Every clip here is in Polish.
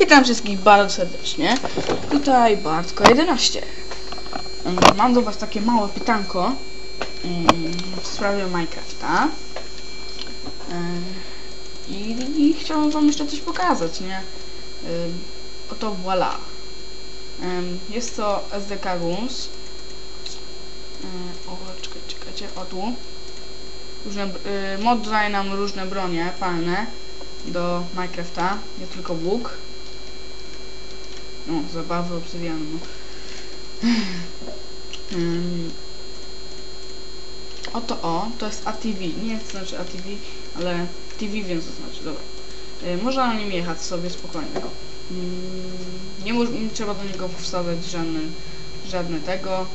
Witam wszystkich bardzo serdecznie. Tutaj Bartko11. Mm, Mam do Was takie małe pytanko mm, w sprawie Minecrafta. Ym, I, chciałem Wam jeszcze coś pokazać, nie? Oto voila. Jest to SDK Guns. O, czekajcie, czekajcie, o tu. Różne, y, mod daje nam różne bronie palne do Minecrafta, nie tylko łuk. No, zabawy obsydianu. No. Oto o, to jest ATV. Nie wiem co znaczy ATV, ale TV wiem co znaczy, dobra. Można na nim jechać sobie spokojnie. Nie, nie trzeba do niego wsadzać żadne, żadne tego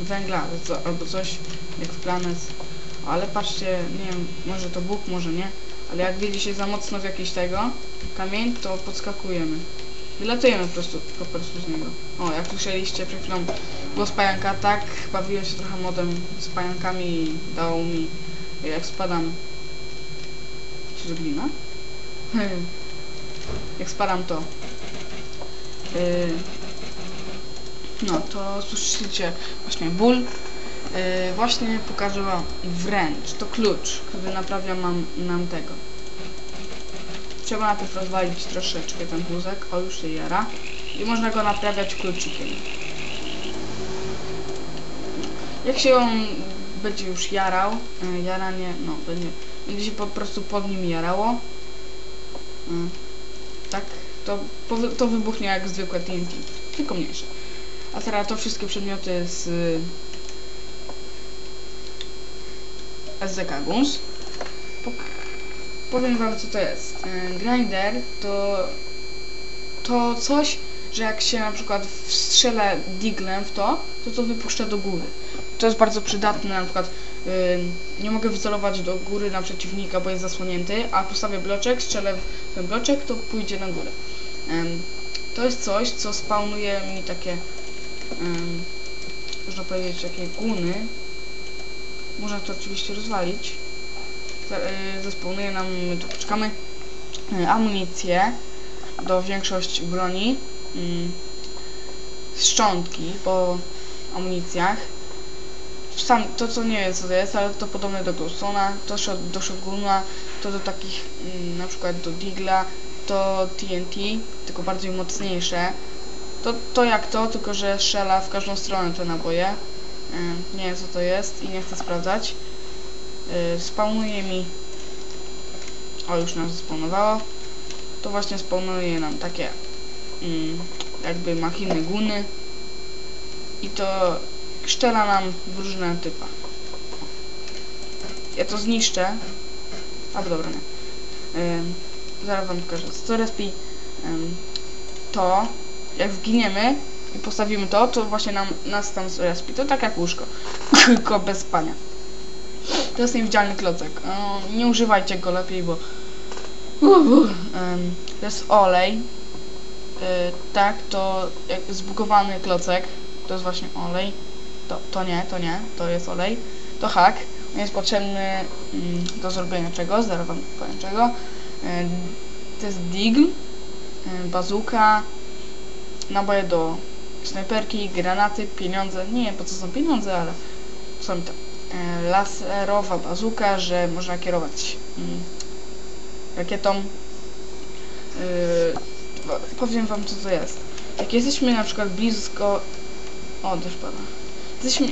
węgla co- albo coś jak w planet. Ale patrzcie, nie wiem, może to Bóg, może nie, ale jak wiedzie się za mocno w jakiś tego kamień, to podskakujemy. Wylatujemy po prostu, po prostu z niego. O, jak słyszeliście przed chwilą głos pająka, tak, bawiłem się trochę modem z pająkami i dało mi, jak spadam... Czy zrobimy? jak spadam to... Yy, no, to słyszycie właśnie ból. Yy, właśnie pokażę wam wręcz, to klucz, który naprawia mam, nam tego. Trzeba najpierw rozwalić troszeczkę ten wózek, o już się jara. I można go naprawiać kluczykiem. Jak się on będzie już jarał, yy, jaranie, no, będzie, będzie się po prostu pod nim jarało. Yy, tak, to, to wybuchnie jak zwykłe TNT, tylko mniejsze. A teraz to wszystkie przedmioty z SDK Guns. Powiem wam co to jest. Y, grinder to to coś, że jak się na przykład wstrzelę diglem w to, to to wypuszcza do góry. To jest bardzo przydatne, na przykład y, nie mogę wycelować do góry na przeciwnika, bo jest zasłonięty, a postawię bloczek, strzelę w ten bloczek, to pójdzie na górę. Ym, to jest coś, co spawnuje mi takie ym, można powiedzieć takie guny. Można to oczywiście rozwalić. Za- y, Zespełnuje nam, tu poczekamy, y, amunicję do większości broni. ym, Szczątki po amunicjach. Sam, to co nie wiem co to jest, ale to podobne do Glowstone'a, to do Shotguna, to do takich ym, na przykład do Digla, to TNT, tylko bardziej mocniejsze. To, to jak to, tylko że strzela w każdą stronę te naboje. Yy, nie wiem co to jest i nie chcę sprawdzać. Yy, spawnuje mi... O, już nam spawnowało. To właśnie spawnuje nam takie mm, jakby machiny guny. I to szczela nam w różne typy. Ja to zniszczę. A, dobra, nie. Zaraz wam pokażę. Co respi yy, to jak zginiemy i postawimy to, to właśnie nam, nas tam respi. To tak jak łóżko, tylko bez spania. To jest niewidzialny klocek. E, nie używajcie go lepiej, bo to jest olej. E, tak, to jak zbugowany klocek, to jest właśnie olej. To, to nie, to nie, to jest olej. To hak. On jest potrzebny mm, do zrobienia czego, zaraz wam powiem czego. E, to jest digl, bazuka, naboje do snajperki, granaty, pieniądze. Nie wiem po co są pieniądze, ale są to. E, laserowa bazuka, że można kierować rakietą. E, po- powiem wam co to jest. Jak jesteśmy na przykład blisko... O, deszcz pada.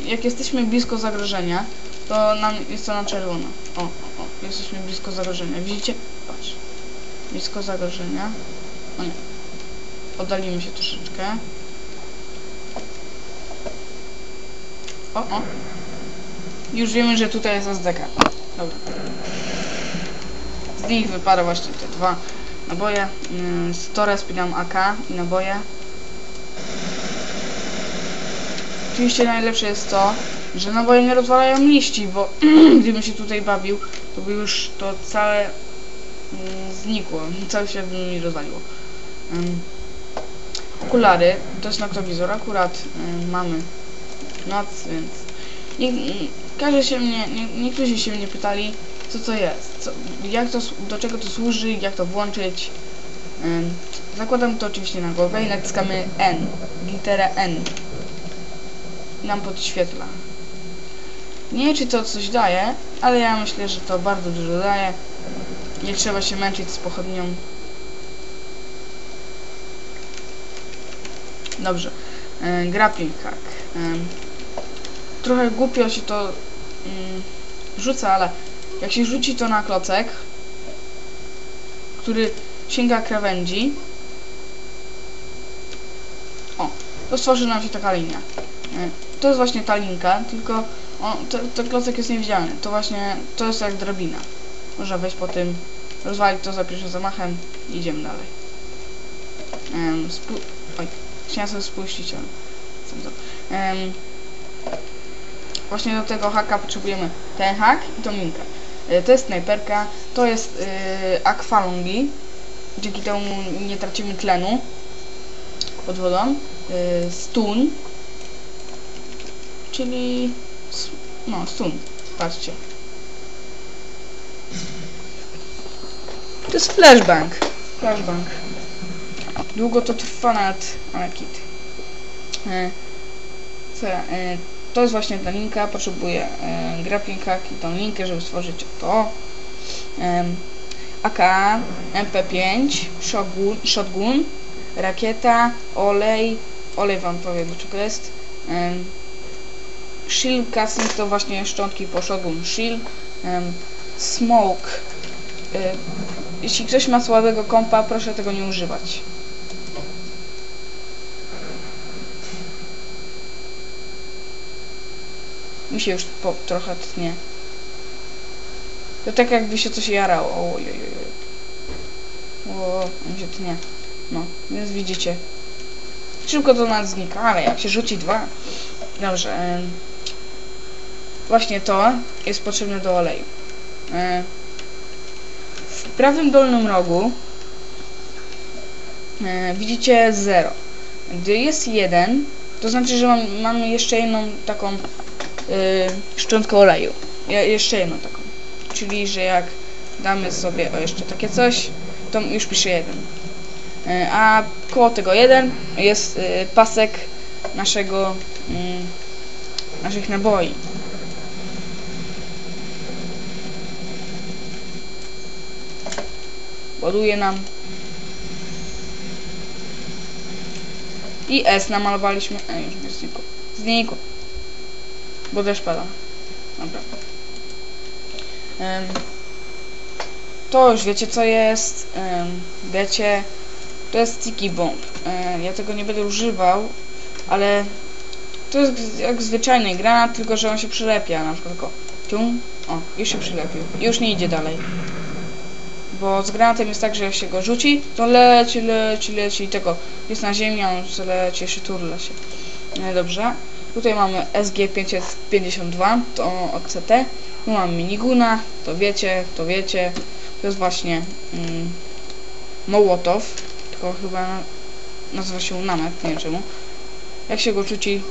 Jak jesteśmy blisko zagrożenia, to nam jest to na czerwono. O, o, o, jesteśmy blisko zagrożenia. Widzicie? Patrz. Blisko zagrożenia. O nie. Oddalimy się troszeczkę. O, o. Już wiemy, że tutaj jest SDK. Dobra. Z nich wypada właśnie te dwa naboje. Yy, Store spinam AK i naboje. Oczywiście najlepsze jest to, że naboje nie rozwalają liści, bo gdybym się tutaj bawił, to by już to całe mm, znikło. Cały świat by mi rozwaliło. Ym, okulary, to jest noktowizor, akurat mamy noc, więc nie, każe się mnie, nie, niektórzy się mnie pytali, co to jest, co, jak to, do czego to służy, jak to włączyć. Ym, Zakładamy to oczywiście na głowę i naciskamy N, literę N. Nam podświetla. Nie wiem, czy to coś daje, ale ja myślę, że to bardzo dużo daje. Nie trzeba się męczyć z pochodnią. Dobrze. Yy, grappling hack. Trochę głupio się to ym, rzuca, ale jak się rzuci to na klocek, który sięga krawędzi, o, to stworzy nam się taka linia. E, To jest właśnie ta linka, tylko on, to, ten klocek jest niewidzialny. To właśnie, to jest jak drabina. Można wejść po tym, rozwalić to za pierwszym zamachem i idziemy dalej. Um, spu oj, chciałem sobie spuścić, ale. Em, właśnie do tego haka potrzebujemy ten hak i tą linkę. E, To jest snajperka, to jest yy, akwalungi. Dzięki temu nie tracimy tlenu pod wodą. Yy, stun, czyli no stun, patrzcie. To jest flashbang. Flashbang. Długo to trwa nawet, ale kit. Yy, co, ja, to jest właśnie ta linka, potrzebuję grappling hack i tą linkę, żeby stworzyć to. Em, AK, MP5, shotgun, shotgun, rakieta, olej, olej wam powiem do czego jest. Um, shield casing to właśnie szczątki po shotgun shield. Um, smoke. Y, jeśli ktoś ma słabego kompa, proszę tego nie używać. Mi się już po, trochę tnie. To tak jakby się coś jarało. Oj, oj, oj. O, mi się tnie. No, więc widzicie. Szybko to nas znika, ale jak się rzuci dwa. Dobrze. Właśnie to jest potrzebne do oleju. W prawym dolnym rogu widzicie 0. Gdy jest 1, to znaczy, że mam, mamy jeszcze jedną taką y, szczątkę oleju. Je, jeszcze jedną taką. Czyli, że jak damy sobie o jeszcze takie coś, to już pisze 1. Y, a koło tego 1 jest y, pasek naszego mm, naszych naboi. Ładuje nam. I S namalowaliśmy. E, już nie znikło. Znikło. Bo deszcz pada. Dobra. Em, to już wiecie co jest. Em, wiecie. To jest sticky bomb. E, ja tego nie będę używał, ale to jest jak zwyczajny granat, tylko że on się przylepia. Na przykład tylko cium. O, już się przylepił. Już nie idzie dalej. Bo z granatem jest tak, że jak się go rzuci, to leci, leci, leci i tego jest na ziemi, on leci, jeszcze turla się. No dobrze. Tutaj mamy SG552, to od. Tu mamy miniguna, to wiecie, to wiecie. To jest właśnie mm, Mołotow, tylko chyba na- nazywa się namet, nie wiem czemu. Jak się go rzuci,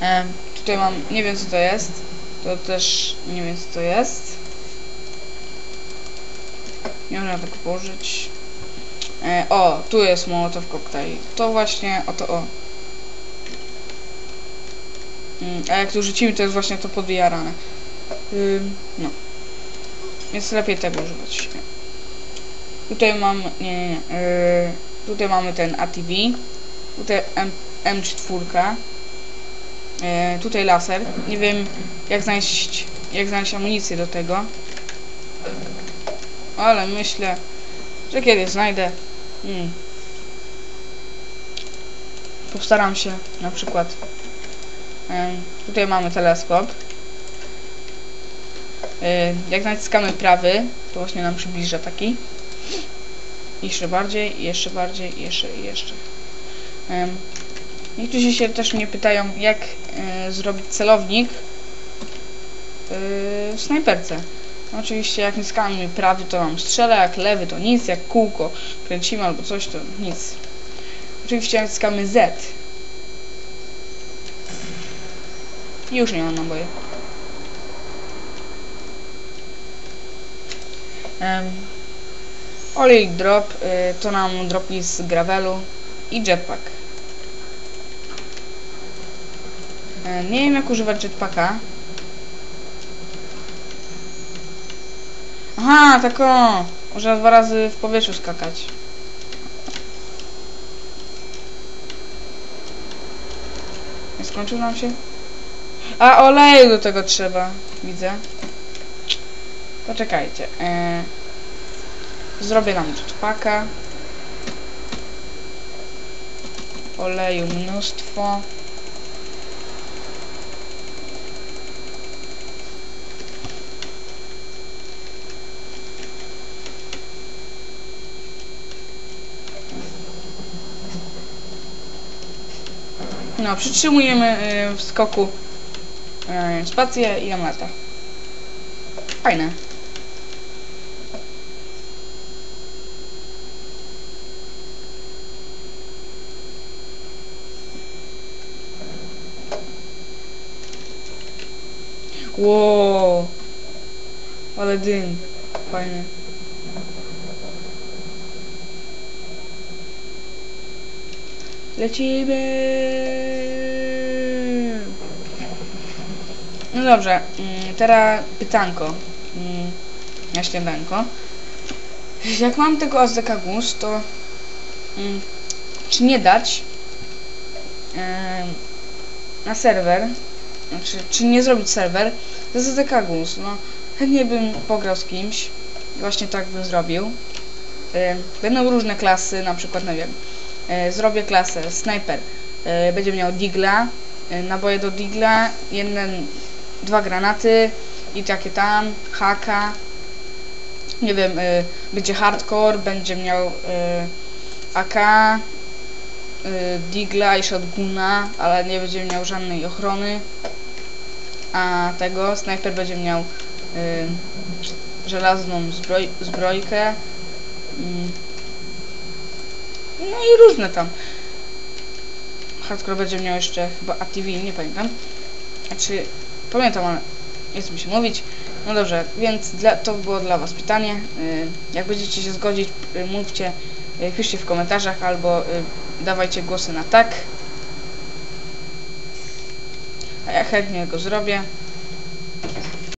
E, tutaj mam, nie wiem co to jest. To też nie wiem co to jest. Nie można tak położyć. E, o, tu jest Mołotow koktajl. To właśnie, oto o. Mm, a jak tu rzucimy, to jest właśnie to. Ym, no. Więc lepiej tego używać. Tutaj mam, nie, nie, nie. Yy, tutaj mamy ten ATV. Tutaj M, M4. E, tutaj laser. Nie wiem jak znaleźć, jak znaleźć amunicję do tego. Ale myślę, że kiedyś znajdę. Hmm. Postaram się na przykład. Tutaj mamy teleskop. Jak naciskamy prawy, to właśnie nam przybliża taki. Jeszcze bardziej, jeszcze bardziej, jeszcze i jeszcze. Niektórzy się też mnie pytają, jak e, zrobić celownik e, w snajperce. Oczywiście jak naciskamy prawy to nam strzela, jak lewy to nic, jak kółko kręcimy albo coś to nic. Oczywiście jak naciskamy Z już nie mam naboju. Em, olej drop y, to nam dropi z gravelu i jetpack. E, nie wiem jak używać jetpacka. Aha, tak o! Można dwa razy w powietrzu skakać. Nie skończył nam się? A oleju do tego trzeba, widzę. Poczekajcie. E, zrobię nam jetpacka. Oleju mnóstwo. No, przytrzymujemy y, w skoku y, spację i nam lata. Fajne. Wow. Ale dym. Fajny. Lecimy! No dobrze, mm, teraz pytanko mm, na śniadanko. Jak mam tego AZK Gus, to mm, czy nie dać na serwer, znaczy, czy nie zrobić serwer z AZK Gus? No, chętnie bym pograł z kimś, właśnie tak bym zrobił. Będą różne klasy, na przykład, nie wiem, e, zrobię klasę Sniper. E, będzie miał Digla, e, naboje do Digla, jeden, dwa granaty i takie tam, haka. Nie wiem, e, będzie hardcore, będzie miał e, AK, e, Digla i Shotguna, ale nie będzie miał żadnej ochrony. A tego Sniper będzie miał e, żelazną zbroj, zbrojkę. No i różne tam. Hardcore będzie miał jeszcze chyba ATV, nie pamiętam. Znaczy, pamiętam, ale nie chcę mi się mówić. No dobrze, więc dla, to było dla Was pytanie. Y, Jak będziecie się zgodzić, y, mówcie, y, piszcie w komentarzach albo dawajcie głosy na tak. A ja chętnie go zrobię.